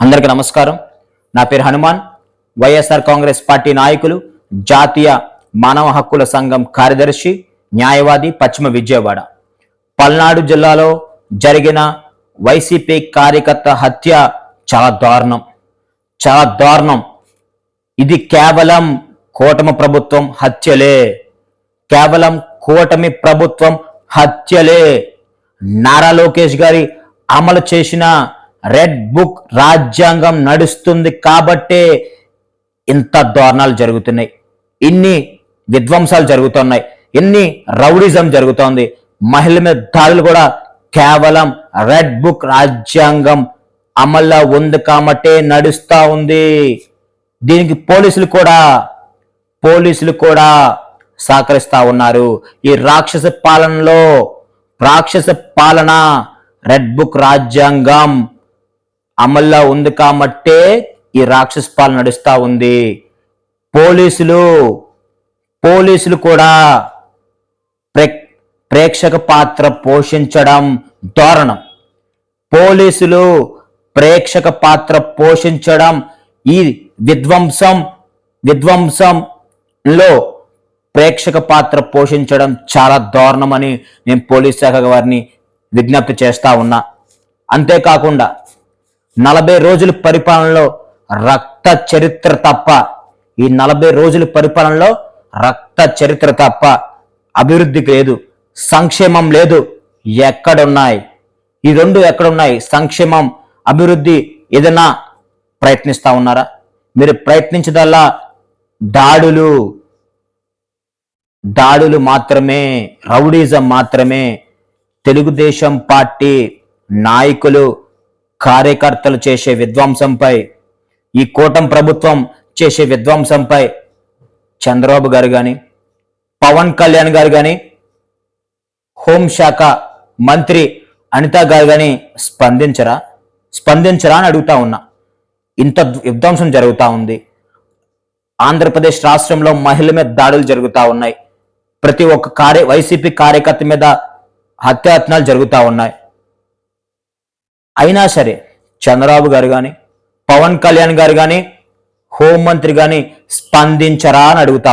అందరికీ నమస్కారం. నా పేరు హనుమాన్. వైఎస్ఆర్ కాంగ్రెస్ పార్టీ నాయకులు జాతీయ మానవ హక్కుల సంఘం కార్యదర్శి న్యాయవాది పశ్చిమ విజయవాడ. పల్నాడు జిల్లాలో జరిగిన వైసీపీ కార్యకర్త హత్య చాలా దారుణం. చాలా దారుణం. ఇది కేవలం కూటమి ప్రభుత్వం హత్యలే. కేవలం కూటమి ప్రభుత్వం హత్యలే. నారా లోకేష్ గారి అమలు చేసిన రెడ్ బుక్ రాజ్యాంగం నడుస్తుంది కాబట్టే ఇంత దారుణాలు జరుగుతున్నాయి. ఇన్ని విధ్వంసాలు జరుగుతున్నాయి. ఇన్ని రౌడిజం జరుగుతోంది. మహిళల మీద దాడులు కూడా కేవలం రెడ్ బుక్ రాజ్యాంగం అమల్లో ఉంది కాబట్టే నడుస్తూ ఉంది. దీనికి పోలీసులు కూడా పోలీసులు కూడా సహకరిస్తూ ఉన్నారు. ఈ రాక్షస పాలనలో రాక్షస పాలన రెడ్ బుక్ రాజ్యాంగం అమల్లో ఉంది కాబట్టే ఈ రాక్షస పాలన నడుస్తూ ఉంది. పోలీసులు పోలీసులు కూడా ప్రే ప్రేక్షక పాత్ర పోషించడం దారుణం. పోలీసులు ప్రేక్షక పాత్ర పోషించడం ఈ విధ్వంసం విధ్వంసంలో ప్రేక్షక పాత్ర పోషించడం చాలా దారుణమని నేను పోలీస్ శాఖ వారిని విజ్ఞప్తి చేస్తా ఉన్నా. అంతేకాకుండా నలభై రోజుల పరిపాలనలో రక్త చరిత్ర తప్ప ఈ నలభై రోజుల పరిపాలనలో రక్త చరిత్ర తప్ప అభివృద్ధి లేదు సంక్షేమం లేదు ఎక్కడున్నాయి? ఈ రెండు ఎక్కడున్నాయి? సంక్షేమం అభివృద్ధి ఏదైనా ప్రయత్నిస్తూ ఉన్నారా? మీరు ప్రయత్నించదల్లా దాడులు. దాడులు మాత్రమే రౌడీజం మాత్రమే. తెలుగుదేశం పార్టీ నాయకులు కార్యకర్తలు చేసే విధ్వంసంపై ఈ కూటం ప్రభుత్వం చేసే విధ్వంసంపై చంద్రబాబు గారు కానీ పవన్ కళ్యాణ్ గారు కానీ హోంశాఖ మంత్రి అనిత గారు కానీ స్పందించరా? స్పందించరా అని అడుగుతా ఉన్నా. ఇంత విధ్వంసం జరుగుతూ ఉంది. ఆంధ్రప్రదేశ్ రాష్ట్రంలో మహిళల మీద దాడులు జరుగుతూ ఉన్నాయి. ప్రతి ఒక్క కార్య వైసీపీ కార్యకర్త మీద హత్యాయత్నాలు జరుగుతూ ఉన్నాయి. అయినా సరే చంద్రబాబు గారు కానీ పవన్ కళ్యాణ్ గారు కానీ హోంమంత్రి కానీ స్పందించరా అని అడుగుతా